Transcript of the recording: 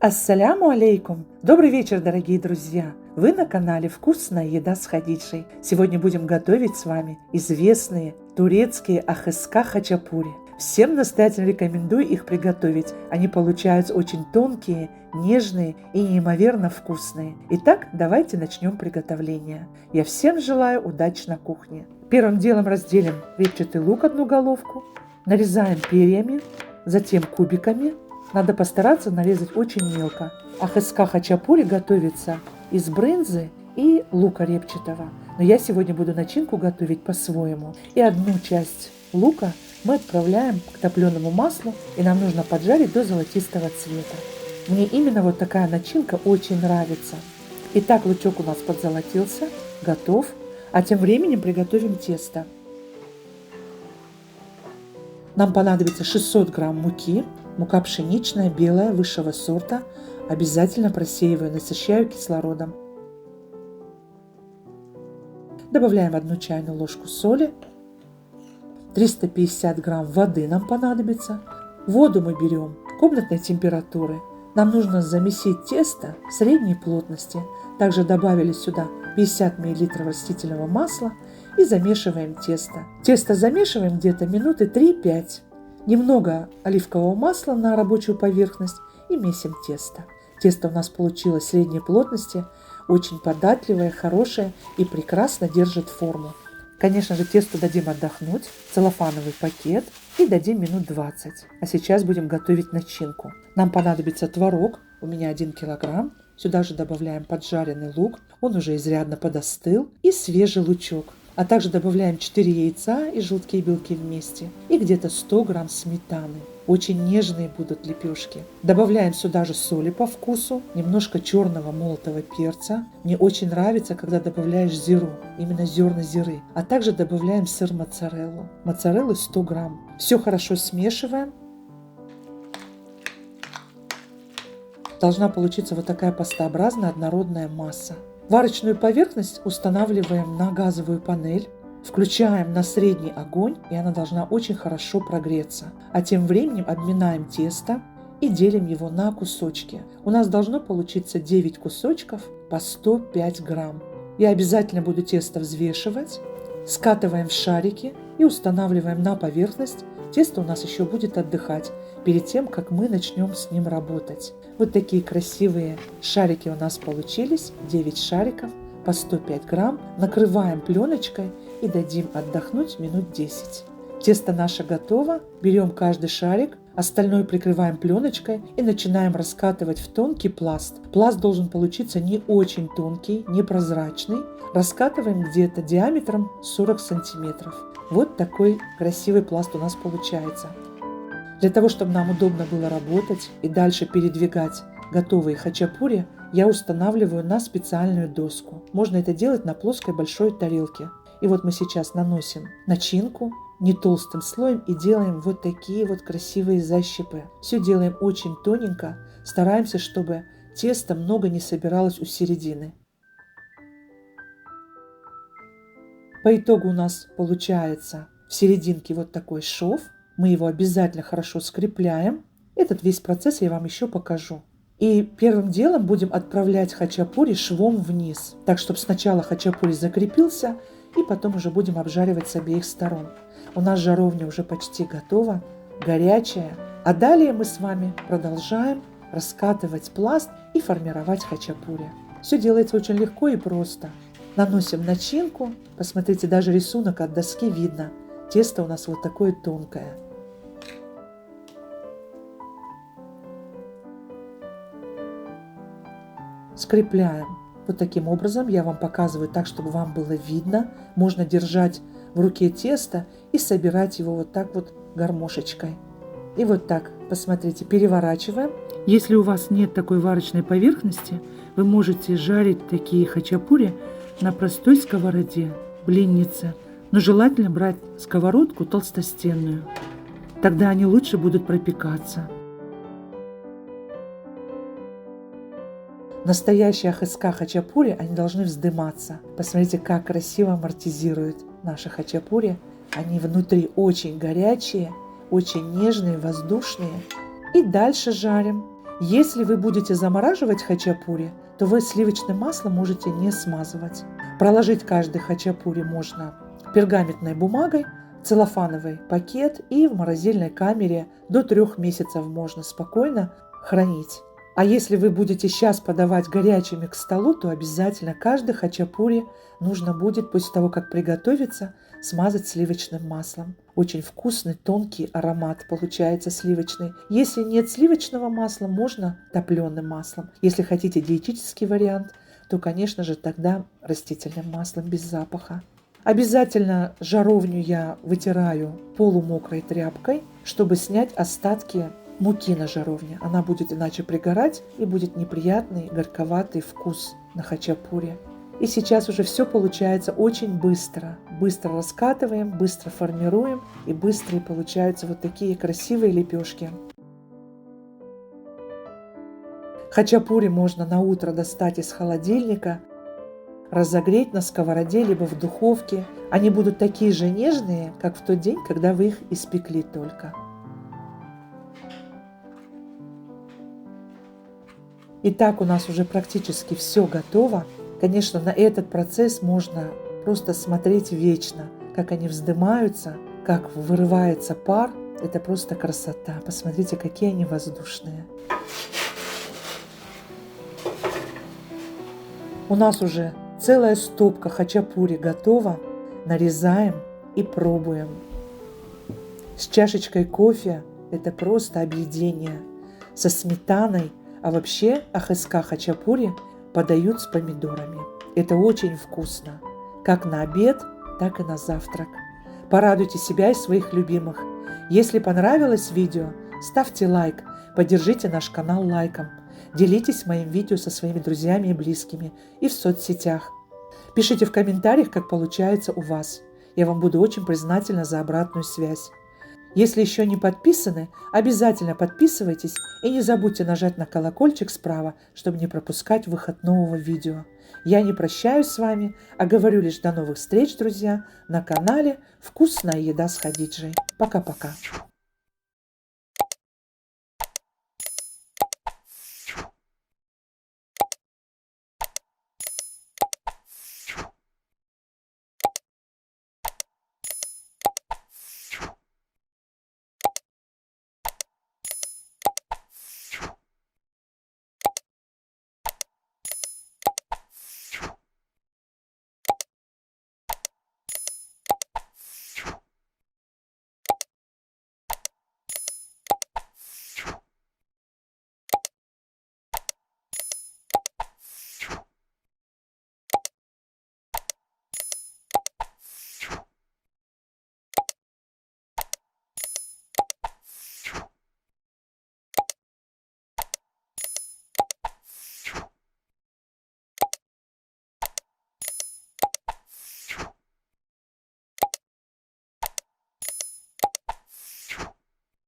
Ассаляму алейкум! Добрый вечер, дорогие друзья! Вы на канале «Вкусная еда с Хадиджей». Сегодня будем готовить с вами известные турецкие ахыска хачапури. Всем настоятельно рекомендую их приготовить. Они получаются очень тонкие, нежные и неимоверно вкусные. Итак, давайте начнем приготовление. Я всем желаю удачи на кухне. Первым делом разделим репчатый лук одну головку, нарезаем перьями, затем кубиками – надо постараться нарезать очень мелко. Ахыска хачапури готовится из брынзы и лука репчатого. Но я сегодня буду начинку готовить по-своему. И одну часть лука мы отправляем к топленому маслу, и нам нужно поджарить до золотистого цвета. Мне именно вот такая начинка очень нравится. Итак, лучок у нас подзолотился, готов. А тем временем приготовим тесто. Нам понадобится 600 грамм муки, Мука пшеничная, белая, высшего сорта. Обязательно просеиваю, насыщаю кислородом. Добавляем одну чайную ложку соли. 350 грамм воды нам понадобится. Воду мы берем комнатной температуры. Нам нужно замесить тесто средней плотности. Также добавили сюда 50 мл растительного масла и замешиваем тесто. Тесто замешиваем где-то минуты 3-5 немного оливкового масла на рабочую поверхность и месим тесто. Тесто у нас получилось средней плотности, очень податливое, хорошее и прекрасно держит форму. Конечно же, тесто дадим отдохнуть, целлофановый пакет и дадим минут 20. А сейчас будем готовить начинку. Нам понадобится творог, у меня 1 килограмм. Сюда же добавляем поджаренный лук, он уже изрядно подостыл, и свежий лучок а также добавляем 4 яйца и желтки и белки вместе и где-то 100 грамм сметаны. Очень нежные будут лепешки. Добавляем сюда же соли по вкусу, немножко черного молотого перца. Мне очень нравится, когда добавляешь зиру, именно зерна зиры. А также добавляем сыр моцареллу. Моцареллы 100 грамм. Все хорошо смешиваем. Должна получиться вот такая пастообразная однородная масса. Варочную поверхность устанавливаем на газовую панель, включаем на средний огонь, и она должна очень хорошо прогреться. А тем временем обминаем тесто и делим его на кусочки. У нас должно получиться 9 кусочков по 105 грамм. Я обязательно буду тесто взвешивать, скатываем в шарики и устанавливаем на поверхность. Тесто у нас еще будет отдыхать перед тем, как мы начнем с ним работать. Вот такие красивые шарики у нас получились, 9 шариков по 105 грамм. Накрываем пленочкой и дадим отдохнуть минут 10. Тесто наше готово, берем каждый шарик, остальное прикрываем пленочкой и начинаем раскатывать в тонкий пласт. Пласт должен получиться не очень тонкий, не прозрачный. Раскатываем где-то диаметром 40 сантиметров. Вот такой красивый пласт у нас получается. Для того, чтобы нам удобно было работать и дальше передвигать готовые хачапури, я устанавливаю на специальную доску. Можно это делать на плоской большой тарелке. И вот мы сейчас наносим начинку не толстым слоем и делаем вот такие вот красивые защипы. Все делаем очень тоненько, стараемся, чтобы тесто много не собиралось у середины. По итогу у нас получается в серединке вот такой шов – мы его обязательно хорошо скрепляем. Этот весь процесс я вам еще покажу. И первым делом будем отправлять хачапури швом вниз, так чтобы сначала хачапури закрепился, и потом уже будем обжаривать с обеих сторон. У нас жаровня уже почти готова, горячая. А далее мы с вами продолжаем раскатывать пласт и формировать хачапури. Все делается очень легко и просто. Наносим начинку. Посмотрите, даже рисунок от доски видно. Тесто у нас вот такое тонкое. скрепляем. Вот таким образом я вам показываю так, чтобы вам было видно. Можно держать в руке тесто и собирать его вот так вот гармошечкой. И вот так, посмотрите, переворачиваем. Если у вас нет такой варочной поверхности, вы можете жарить такие хачапури на простой сковороде, блиннице. Но желательно брать сковородку толстостенную. Тогда они лучше будут пропекаться. Настоящие ахыска хачапури, они должны вздыматься. Посмотрите, как красиво амортизируют наши хачапури. Они внутри очень горячие, очень нежные, воздушные. И дальше жарим. Если вы будете замораживать хачапури, то вы сливочным маслом можете не смазывать. Проложить каждый хачапури можно пергаментной бумагой, целлофановый пакет и в морозильной камере до трех месяцев можно спокойно хранить. А если вы будете сейчас подавать горячими к столу, то обязательно каждый хачапури нужно будет после того, как приготовится, смазать сливочным маслом. Очень вкусный, тонкий аромат получается сливочный. Если нет сливочного масла, можно топленым маслом. Если хотите диетический вариант, то, конечно же, тогда растительным маслом без запаха. Обязательно жаровню я вытираю полумокрой тряпкой, чтобы снять остатки муки на жаровне. Она будет иначе пригорать и будет неприятный горьковатый вкус на хачапуре. И сейчас уже все получается очень быстро. Быстро раскатываем, быстро формируем и быстрые получаются вот такие красивые лепешки. Хачапури можно на утро достать из холодильника, разогреть на сковороде либо в духовке. Они будут такие же нежные, как в тот день, когда вы их испекли только. Итак, у нас уже практически все готово. Конечно, на этот процесс можно просто смотреть вечно, как они вздымаются, как вырывается пар. Это просто красота. Посмотрите, какие они воздушные. У нас уже целая стопка хачапури готова. Нарезаем и пробуем. С чашечкой кофе это просто объедение. Со сметаной а вообще ахеска хачапури подают с помидорами. Это очень вкусно. Как на обед, так и на завтрак. Порадуйте себя и своих любимых. Если понравилось видео, ставьте лайк, поддержите наш канал лайком. Делитесь моим видео со своими друзьями и близкими и в соцсетях. Пишите в комментариях, как получается у вас. Я вам буду очень признательна за обратную связь. Если еще не подписаны, обязательно подписывайтесь и не забудьте нажать на колокольчик справа, чтобы не пропускать выход нового видео. Я не прощаюсь с вами, а говорю лишь до новых встреч, друзья, на канале «Вкусная еда с Хадиджей». Пока-пока.